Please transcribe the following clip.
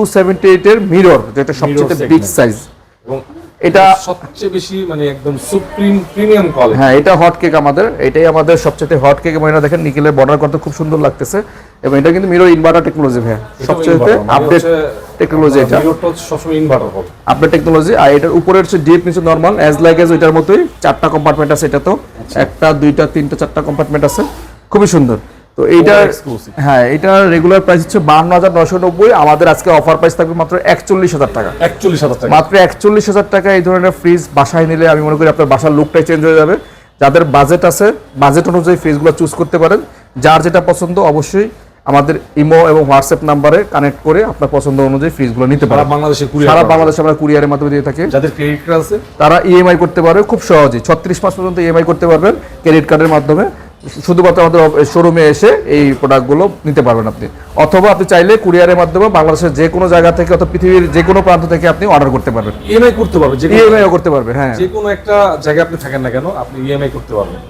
Two seventy এইটের mirror যেটা সবচেয়ে বিগ সাইজ এবং এটা সবচেয়ে বেশি মানে একদম সুপ্রিম প্রিমিয়াম কোয়ালিটি হ্যাঁ এটা হট কেক আমাদের। এটাই আমাদের সবচেয়ে হট কেক এবং এটা দেখেন নিকেলের বর্ডার করতে খুব সুন্দর লাগতেছে। এবং এটা কিন্তু মিরর ইনভার্টার টেকনোলজি ভাই সবচেয়ে মানে আপডেট টেকনোলজি এটা। মিররটা সবসময় ইনভার্টার হবে। আপডেট টেকনোলজি আর এটার উপরে হচ্ছে ডিপ নিচে নর্মাল অ্যাজ লাইক এজ ওইটার মতোই। চারটা কম্পার্টমেন্ট আছে এটা তো। আচ্ছা। একটা দুইটা তিনটা চারটা কম্পার্টমেন্ট আছে। খুবই সুন্দর। তো exclusive। হ্যাঁ এটার রেগুলার প্রাইস হচ্ছে বান্ন হাজার নশো নব্বই। আমাদের আজকে অফার প্রাইস থাকবে মাত্র একচল্লিশ হাজার টাকা। একচল্লিশ হাজার টাকা। মাত্র একচল্লিশ হাজার টাকা এই ধরনের ফ্রিজ বাসায় নিলে আমি মনে করি আপনার বাসার লুকটাই চেঞ্জ হয়ে যাবে। যাদের বাজেট আছে বাজেট অনুযায়ী ফ্রিজগুলো চুজ করতে পারেন। যার যেটা পছন্দ অবশ্যই আমাদের ইমো এবং হোয়াটসঅ্যাপ নাম্বারে কানেক্ট করে আপনার পছন্দ অনুযায়ী ফ্রিজগুলো নিতে পারেন। বাংলাদেশে সারা বাংলাদেশে আমরা কুরিয়ারের মাধ্যমে দিয়ে থাকি। যাদের ক্রেডিট কার্ড আছে। তারা ইএমআই করতে পারবে খুব সহজেই। ছত্রিশ মাস পর্যন্ত ইএমআই করতে পারবেন ক্রেডিট কার্ডের মাধ্যমে। শুধুমাত্র আমাদের শোরুমে এসে এই প্রোডাক্টগুলো নিতে পারবেন আপনি। অথবা আপনি চাইলে কুরিয়ারের মাধ্যমে বাংলাদেশের যে কোনো জায়গা থেকে অথবা পৃথিবীর যে কোনো প্রান্ত থেকে আপনি অর্ডার করতে পারবেন। ইএমআই করতে পারবেন ইএমআইও করতে পারবেন হ্যাঁ। যে কোনো একটা জায়গায় আপনি থাকেন না কেন আপনি ইএমআই করতে পারবেন।